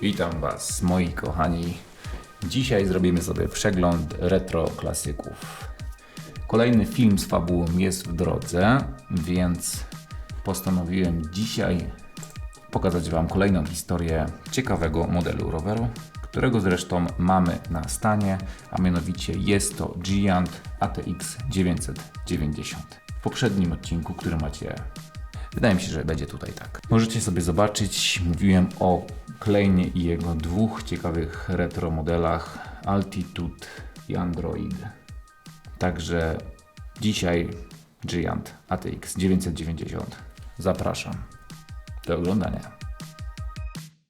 Witam Was, moi kochani. Dzisiaj zrobimy sobie przegląd retro klasyków. Kolejny film z fabułą jest w drodze, więc postanowiłem dzisiaj pokazać Wam kolejną historię ciekawego modelu roweru, którego zresztą mamy na stanie, a mianowicie jest to Giant ATX 990. W poprzednim odcinku, który macie Wydaje mi się, że będzie tutaj tak. Możecie sobie zobaczyć, mówiłem o Klejnie i jego dwóch ciekawych retro modelach Altitude i Android. Także dzisiaj Giant ATX 990. Zapraszam do oglądania.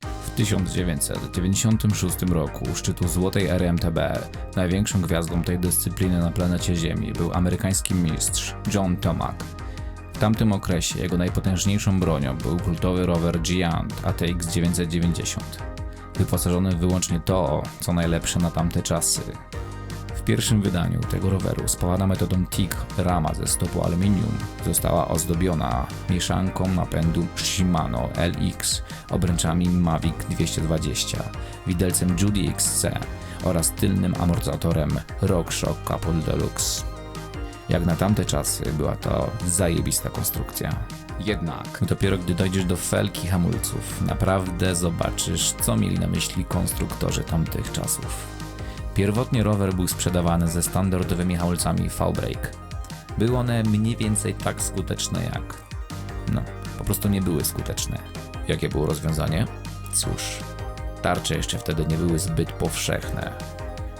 W 1996 roku u szczytu złotej ery MTB największą gwiazdą tej dyscypliny na planecie Ziemi był amerykański mistrz John Tomac. W tamtym okresie jego najpotężniejszą bronią był kultowy rower Giant ATX 990, wyposażony w wyłącznie to, co najlepsze na tamte czasy. W pierwszym wydaniu tego roweru spawana metodą TIG rama ze stopu aluminium została ozdobiona mieszanką napędu Shimano LX, obręczami Mavic 220, widelcem Judy XC oraz tylnym amortyzatorem RockShox Couple Deluxe. Jak na tamte czasy była to zajebista konstrukcja. Jednak dopiero gdy dojdziesz do felki hamulców, naprawdę zobaczysz, co mieli na myśli konstruktorzy tamtych czasów. Pierwotnie rower był sprzedawany ze standardowymi hamulcami V-Brake. Były one mniej więcej tak skuteczne jak. No, po prostu nie były skuteczne. Jakie było rozwiązanie? Cóż, tarcze jeszcze wtedy nie były zbyt powszechne,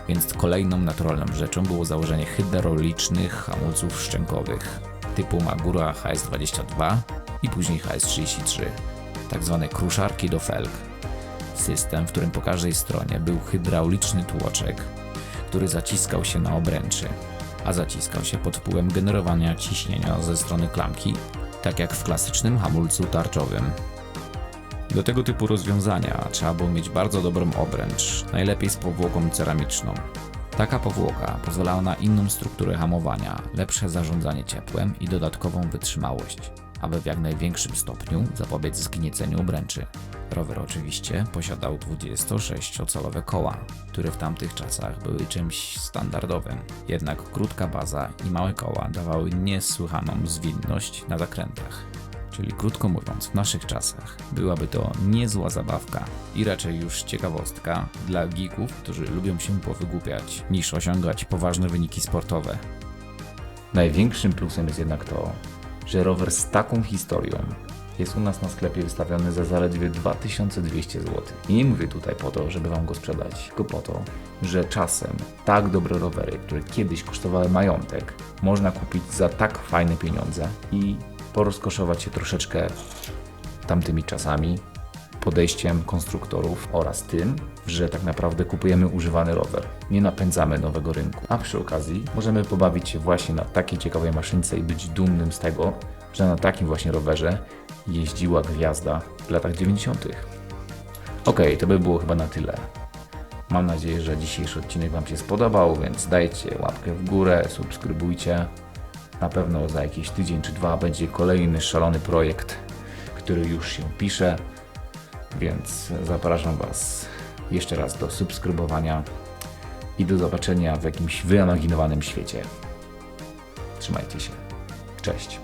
więc kolejną naturalną rzeczą było założenie hydraulicznych hamulców szczękowych typu Magura HS22 i później HS33, tak zwane kruszarki do felg. System, w którym po każdej stronie był hydrauliczny tłoczek, który zaciskał się na obręczy, a zaciskał się pod wpływem generowania ciśnienia ze strony klamki, tak jak w klasycznym hamulcu tarczowym. Do tego typu rozwiązania trzeba było mieć bardzo dobrą obręcz, najlepiej z powłoką ceramiczną. Taka powłoka pozwalała na inną strukturę hamowania, lepsze zarządzanie ciepłem i dodatkową wytrzymałość, aby w jak największym stopniu zapobiec zgnieceniu obręczy. Rower oczywiście posiadał 26-calowe koła, które w tamtych czasach były czymś standardowym. Jednak krótka baza i małe koła dawały niesłychaną zwinność na zakrętach. Czyli krótko mówiąc, w naszych czasach byłaby to niezła zabawka i raczej już ciekawostka dla geeków, którzy lubią się powygłupiać, niż osiągać poważne wyniki sportowe. Największym plusem jest jednak to, że rower z taką historią jest u nas na sklepie wystawiony za zaledwie 2200 zł. I nie mówię tutaj po to, żeby Wam go sprzedać, tylko po to, że czasem tak dobre rowery, które kiedyś kosztowały majątek, można kupić za tak fajne pieniądze i porozkoszować się troszeczkę tamtymi czasami, podejściem konstruktorów oraz tym, że tak naprawdę kupujemy używany rower. Nie napędzamy nowego rynku. A przy okazji możemy pobawić się właśnie na takiej ciekawej maszynce i być dumnym z tego, że na takim właśnie rowerze jeździła gwiazda w latach 90. Ok, to by było chyba na tyle. Mam nadzieję, że dzisiejszy odcinek Wam się spodobał, więc dajcie łapkę w górę, subskrybujcie. Na pewno za jakiś tydzień czy dwa będzie kolejny szalony projekt, który już się pisze, więc zapraszam Was jeszcze raz do subskrybowania i do zobaczenia w jakimś wyimaginowanym świecie. Trzymajcie się. Cześć.